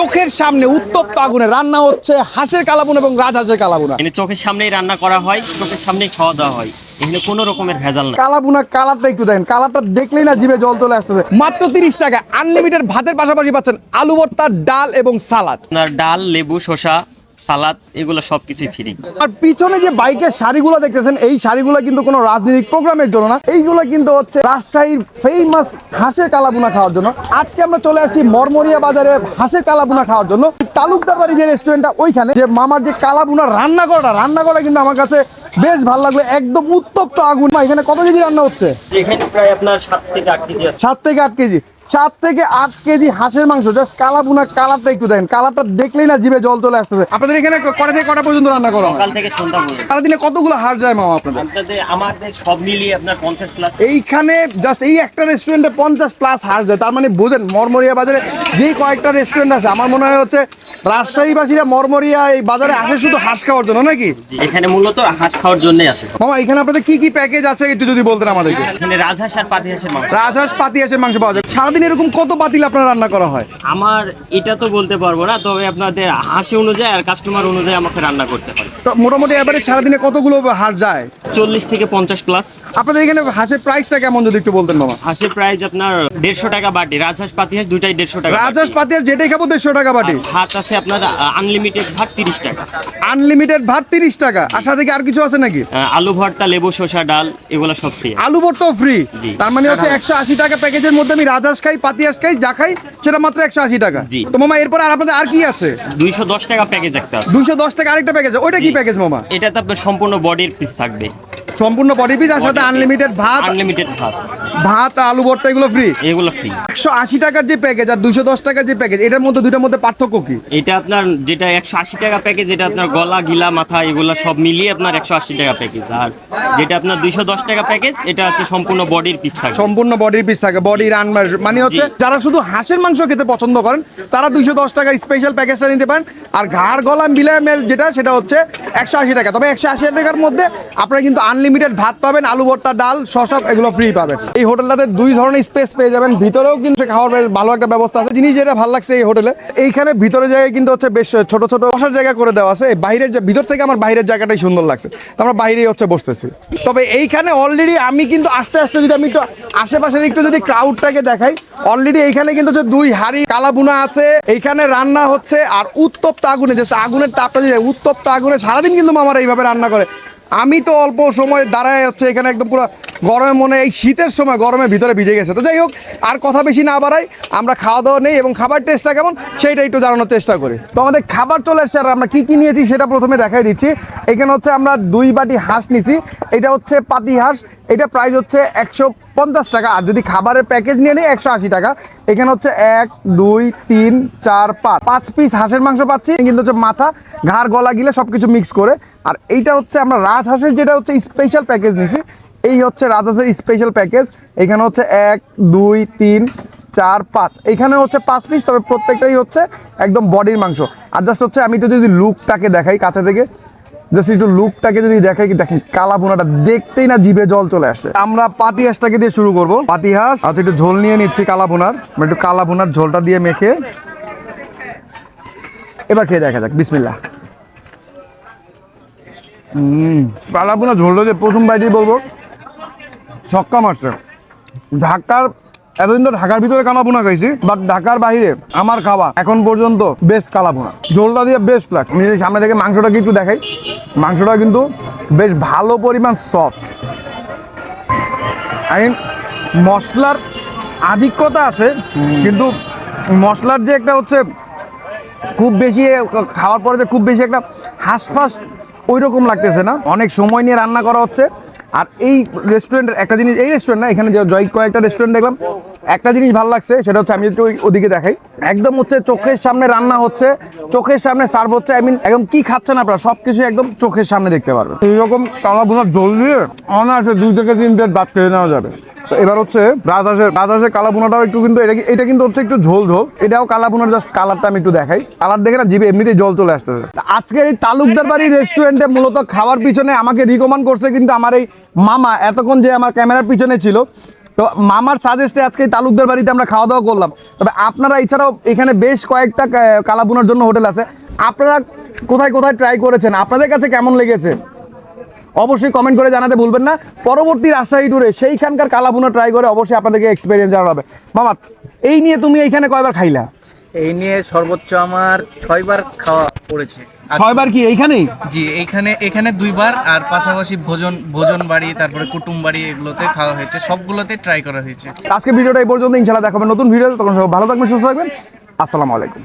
চোখের সামনে উত্তপ্ত আগুনে রান্না হচ্ছে হাঁসের কালাবুন এবং রাজহাঁসের কালাবুনা। এখানে চোখের সামনেই রান্না করা হয় চোখের সামনেই খাওয়া দাওয়া হয়। এখানে কোনো রকমের ভেজাল না। কালাবুনা কালারটা একটু দেখেন কালারটা দেখলেই না জিভে জল চলে আসতেছে। মাত্র তিরিশ টাকা আনলিমিটেড ভাতের পাশাপাশি পাচ্ছেন আলু ভর্তা ডাল এবং সালাদ। আপনার ডাল লেবু শসা সালাদ এগুলো সব কিছুই ফ্রি আর পিছনে যে বাইকের শাড়িগুলো দেখতেছেন এই শাড়িগুলো কিন্তু কোনো রাজনৈতিক প্রোগ্রামের জন্য না। এইগুলো কিন্তু হচ্ছে রাজশাহীর ফেমাস হাঁসের কালাবুনা খাওয়ার জন্য। আজকে আমরা চলে আসছি মরমরিয়া বাজারে হাঁসের কালাবুনা খাওয়ার জন্য। তালুকদার বাড়ি যে রেস্টুরেন্টটা ওইখানে যে মামার যে কালাবুনা রান্না করাটা রান্না করা কিন্তু আমার কাছে বেশ ভালো লাগল একদম উত্তপ্ত আগুন। এখানে কত কেজি রান্না হচ্ছে? এখানে প্রায় আপনার সাত থেকে আট কেজি সাত থেকে আট কেজি। সাত থেকে আট কেজি হাঁসের মাংস জাস্ট কালাবুনা কালারটা একটু দেখেন। কালারটা দেখলেই না জিভে জল চলে আসতেছে। আপনাদের এখানে কটা থেকে কটা পর্যন্ত রান্না করা সকাল থেকে সন্ধ্যা পর্যন্ত। সারাদিনে কতগুলো হাঁস যায় মামা আপনাদের? আপনাদের আমাদের সব মিলিয়ে আপনার পঞ্চাশ প্লাস এইখানে জাস্ট এই একটা রেস্টুরেন্টে পঞ্চাশ প্লাস হার যায়। তার মানে বোঝেন মরমরিয়া বাজারে যেই কয়েকটা রেস্টুরেন্ট আছে আমার মনে হয় হচ্ছে রাজশাহীবাসীরা মরমরিয়া এই বাজারে আসে শুধু হাঁস খাওয়ার জন্য নাকি? এখানে মূলত হাঁস খাওয়ার জন্যই আসে। মামা এখানে আপনাদের কি কি প্যাকেজ আছে একটু যদি বলতেন আমাদেরকে? এখানে রাজহাঁস আর পাতি হাঁসের মাংস। রাজহাঁস পাতি হাঁসের মাংস পাওয়া যায়। সারাদিন এরকম কত পাতিল আপনার রান্না করা হয়? আমার এটা তো বলতে পারব না তবে আপনাদের হাসি অনুযায়ী আর কাস্টমার অনুযায়ী আমাকে রান্না করতে হয় তো মোটামুটি এবারে সারাদিনে কতগুলো হাঁস যায়? চল্লিশ থেকে পঞ্চাশ প্লাস আপনাদের এখানে হাঁসের প্রাইসটা কেমন যদি একটু বলতেন মামা? হাঁসের প্রাইস আপনার দেড়শো টাকা বাটি। রাজহাঁস পাতি হাঁস দুটাই দেড়শো টাকা রাজহাঁস বাটি। পাতি হাঁস যেটাই খাব দেড়শো টাকা বাটি। ভাত আছে আপনার আনলিমিটেড ভাত তিরিশ টাকা। আনলিমিটেড ভাত তিরিশ টাকা। আর সাথে কি আর কিছু আছে নাকি? আলু ভর্তা লেবু শসা ডাল এগুলো সব ফ্রি আলু ভর্তাও ফ্রি তার মানে হচ্ছে একশো আশি টাকা প্যাকেজের মধ্যে আমি রাজহাঁস খাই পাতি হাঁস খাই যা খাই সেটা মাত্র একশো আশি টাকা। জি। তো মামা এরপর আর আপনাদের আর কি আছে? দুইশো দশ টাকা প্যাকেজ একটা দুইশো দশ টাকা আরেকটা প্যাকেজ ওইটা কি প্যাকেজ মামা? এটাতে আপনার সম্পূর্ণ বডির পিস থাকবে। সম্পূর্ণ বডি পিস আর সাথে আনলিমিটেড ভাত। আনলিমিটেড ভাত। ভাত আলু ভর্তা এগুলো ফ্রি এগুলো ফ্রি একশো আশি টাকার যে প্যাকেজ আর দুইশো দশ টাকার যে প্যাকেজ এটার মধ্যে দুইটার মধ্যে পার্থক্য কি? এটা আপনার যেটা একশো আশি টাকা প্যাকেজ এটা আপনার গলা গিলা মাথা এগুলো সব মিলিয়ে আপনার একশো আশি টাকা প্যাকেজ আর যেটা আপনার দুইশো দশ টাকা প্যাকেজ এটা হচ্ছে সম্পূর্ণ বডির পিস থাকে। সম্পূর্ণ বডির পিস থাকে বডি রান মানে হচ্ছে যারা শুধু হাঁসের মাংস খেতে পছন্দ করেন তারা দুইশো দশ টাকার স্পেশাল প্যাকেজটা নিতে পারেন। আর ঘাড় গলা মিলায় মেল যেটা সেটা হচ্ছে একশো আশি টাকা। তবে একশো আশি টাকার মধ্যে আপনারা কিন্তু আনলিমিটেড ভাত পাবেন, আলু ভর্তা, ডাল, শসা, এগুলো ফ্রি পাবেন। এই হোটেলটাতে দুই ধরনের স্পেস পেয়ে যাবেন। ভিতরেও কিন্তু খাওয়ার ভালো একটা ব্যবস্থা আছে। জিনিস যেটা ভালো লাগছে এই হোটেলে, এইখানে ভিতরে জায়গায় কিন্তু হচ্ছে বেশ ছোট ছোট বসার জায়গা করে দেওয়া আছে। বাইরের ভিতর থেকে আমার বাইরের জায়গাটাই সুন্দর লাগছে। তো আমরা বাইরেই হচ্ছে বসতেছি। তবে এইখানে অলরেডি আমি কিন্তু আস্তে আস্তে যদি আমি একটু আশেপাশের একটু যদি ক্রাউডটাকে দেখাই অলরেডি এইখানে কিন্তু হচ্ছে দুই হাড়ি কালাবুনা আছে। এইখানে রান্না হচ্ছে, আর উত্তপ্ত আগুনে যে আগুনের তাপটা যে উত্তপ্ত আগুনে সারাদিন কিন্তু মামারা এইভাবে রান্না করে। আমি তো অল্প সময় দাঁড়ায় হচ্ছে এখানে একদম পুরো গরমে মনে এই শীতের সময় গরমে ভিতরে ভিজে গেছে। তো যাই হোক, আর কথা বেশি না বাড়াই, আমরা খাওয়া দাওয়া নেই এবং খাবার টেস্টটা কেমন, সেইটা একটু জানানোর চেষ্টা করি। তো আমাদের খাবার চলে আসছে আর আমরা কী কী নিয়েছি সেটা প্রথমে দেখাই দিচ্ছি। এখানে হচ্ছে আমরা দুই বাটি হাঁস নিছি, এটা হচ্ছে পাতি হাঁস এটা প্রাইস হচ্ছে একশো পঞ্চাশ টাকা। আর যদি খাবারের প্যাকেজ নিয়ে নিই, একশো আশি টাকা। এখানে হচ্ছে এক, দুই, তিন, চার, পাঁচ। পাঁচ পিস হাঁসের মাংস পাচ্ছি কিন্তু হচ্ছে মাথা, ঘাড়, গলা গিলে সব কিছু মিক্স করে। আর এইটা হচ্ছে আমরা রাজহাঁসের যেটা হচ্ছে স্পেশাল প্যাকেজ নিছি, এই হচ্ছে রাজহাঁসের স্পেশাল প্যাকেজ এখানে হচ্ছে এক, দুই, তিন, চার, পাঁচ। এখানে হচ্ছে পাঁচ পিস তবে প্রত্যেকটাই হচ্ছে একদম বডির মাংস। আর জাস্ট হচ্ছে আমি একটু যদি লুকটাকে দেখাই কাছে থেকে। জাস্ট একটু লুকটাকে যদি দেখাই, কি দেখেন, কালা পোনাটা দেখতেই না জিভে জল চলে আসে। আমরা পাতি হাঁসটাকে দিয়ে শুরু করব। পাতি হাঁস আর একটু ঝোল নিয়ে নিচ্ছি কালা পোনার আমরা একটু কালা পোনার ঝোলটা দিয়ে মেখে এবার খেয়ে দেখা যাক, বিসমিল্লাহ। হুম কালা পোনার ঝোলটা দিয়ে প্রথম বাইটেই বলব। ছক্কা মারছে। ঢাকার এতদিন তো ঢাকার ভিতরে কালাভুনা খাইছি বাট ঢাকার বাইরে আমার খাওয়া এখন পর্যন্ত বেস্ট কালাভুনা ঝোলটা দিয়ে বেস্ট লাগছে। আমি সামনে থেকে মাংসটা একটু দেখাই। মাংসটা কিন্তু বেশ ভালো পরিমাণ সফট আই মশলার আধিক্যতা আছে, কিন্তু মশলার যে একটা হচ্ছে খুব বেশি খাওয়ার পরে যে খুব বেশি একটা হাঁসফাঁস ওই রকম লাগতেছে না। অনেক সময় নিয়ে রান্না করা হচ্ছে। আর এই রেস্টুরেন্টের একটা জিনিস, এই রেস্টুরেন্ট না, এখানে যে জয় কয়েকটা রেস্টুরেন্ট দেখলাম একটা জিনিস ভালো লাগছে সেটা হচ্ছে আমি একটু ওদিকে দেখাই। একদম হচ্ছে চোখের সামনে রান্না হচ্ছে চোখের সামনে সার্ভ হচ্ছে আই মিন একদম কি খাচ্ছেন আপনারা সব কিছু একদম চোখের সামনে দেখতে পারবেন। এইরকম কালা ভুনা জল দিয়ে অনায়াসে দুই থেকে তিন প্লেট ভাত খেয়ে নেওয়া যাবে। তো এবার হচ্ছে রাজহাঁসের রাজহাঁসের কালা ভুনাটাও একটু কিন্তু এটা এটা কিন্তু হচ্ছে একটু ঝোল ঝোল এটাও কালা ভুনার জাস্ট কালারটা আমি একটু দেখাই। কালার দেখে না জিভে এমনিতেই জল চলে আসতেছে। আজকের এই তালুকদার বাড়ির রেস্টুরেন্টে মূলত খাওয়ার পিছনে আমাকে রিকমেন্ড করছে কিন্তু আমার এই মামা এতক্ষণ যে আমার ক্যামেরার পিছনে ছিল তো মামার সাজেস্টে আজকে তালুকদার বাড়িতে আমরা খাওয়া দাওয়া করলাম। তবে আপনারা এছাড়াও এখানে বেশ কয়েকটা কালাবুনার জন্য হোটেল আছে। আপনারা কোথায় কোথায় ট্রাই করেছেন? আপনাদের কাছে কেমন লেগেছে? অবশ্যই কমেন্ট করে জানাতে ভুলবেন না। পরবর্তী রাজশাহী ট্যুরে সেইখানকার কালাবুনা ট্রাই করে অবশ্যই আপনাদেরকে এক্সপিরিয়েন্স জানানো হবে মামা, এই নিয়ে তুমি এইখানে কয়বার খাইলা? এই নিয়ে সর্বোচ্চ আমার ছয়বার খাওয়া পড়েছে। ছয়বার কি এইখানেই? জি এইখানে এখানে দুইবার আর পাশাপাশি ভোজন ভোজন বাড়ি তারপরে কুটুম বাড়ি এগুলোতে খাওয়া হয়েছে। সবগুলোতে ট্রাই করা হয়েছে। আজকে ভিডিওটা এই পর্যন্ত ইনশাআল্লাহ দেখাবেন নতুন ভিডিও তখন ভালো থাকবেন সুস্থ থাকবেন। আসসালামু আলাইকুম।